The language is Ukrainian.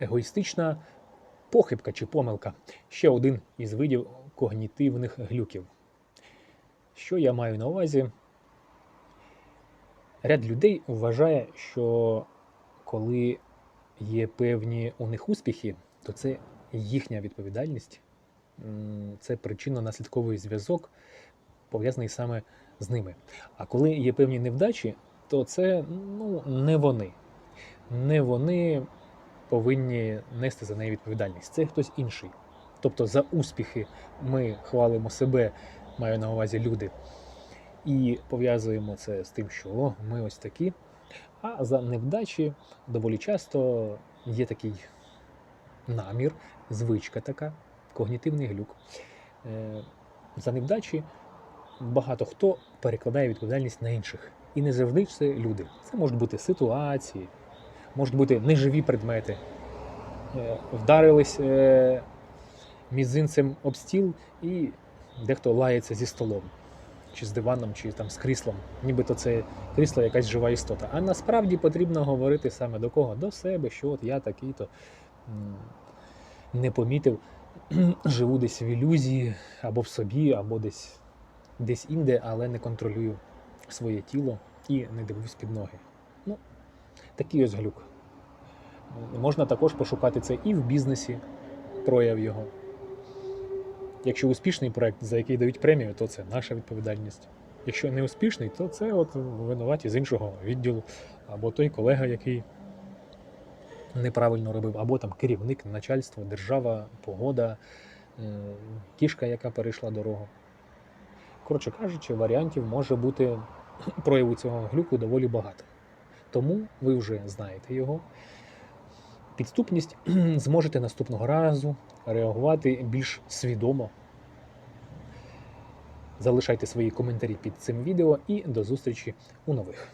егоїстична похибка чи помилка. Ще один із видів когнітивних глюків. Що я маю на увазі? Ряд людей вважає, що коли є певні у них успіхи, то це їхня відповідальність, це причинно-наслідковий зв'язок, пов'язаний саме з ними. А коли є певні невдачі, то це ну, не вони. Не вони повинні нести за неї відповідальність. Це хтось інший. Тобто за успіхи ми хвалимо себе, маю на увазі люди, і пов'язуємо це з тим, що о, ми ось такі. А за невдачі доволі часто є такий намір, звичка така, когнітивний глюк. Е, За невдачі багато хто перекладає відповідальність на інших. І не завжди це люди. Це можуть бути ситуації, можуть бути неживі предмети. Е, Вдарились е, мізинцем об стіл, і дехто лається зі столом, чи з диваном, чи там з кріслом. Нібито це крісло якась жива істота. А насправді потрібно говорити саме до кого? До себе, що от я такий-то не помітив, живу десь в ілюзії, або в собі, або десь, десь інде, але не контролюю своє тіло і не дивлюсь під ноги. Ну, такий ось глюк. Можна також пошукати це і в бізнесі, прояв його. Якщо успішний проект, за який дають премію, то це наша відповідальність. Якщо не успішний, то це от винуваті з іншого відділу, або той колега, який неправильно робив, або там керівник, начальство, держава, погода, кішка, яка перейшла дорогу. Коротше кажучи, варіантів може бути прояву цього глюку доволі багато. Тому ви вже знаєте його. Підступність зможете наступного разу реагувати більш свідомо. Залишайте свої коментарі під цим відео і до зустрічі у нових.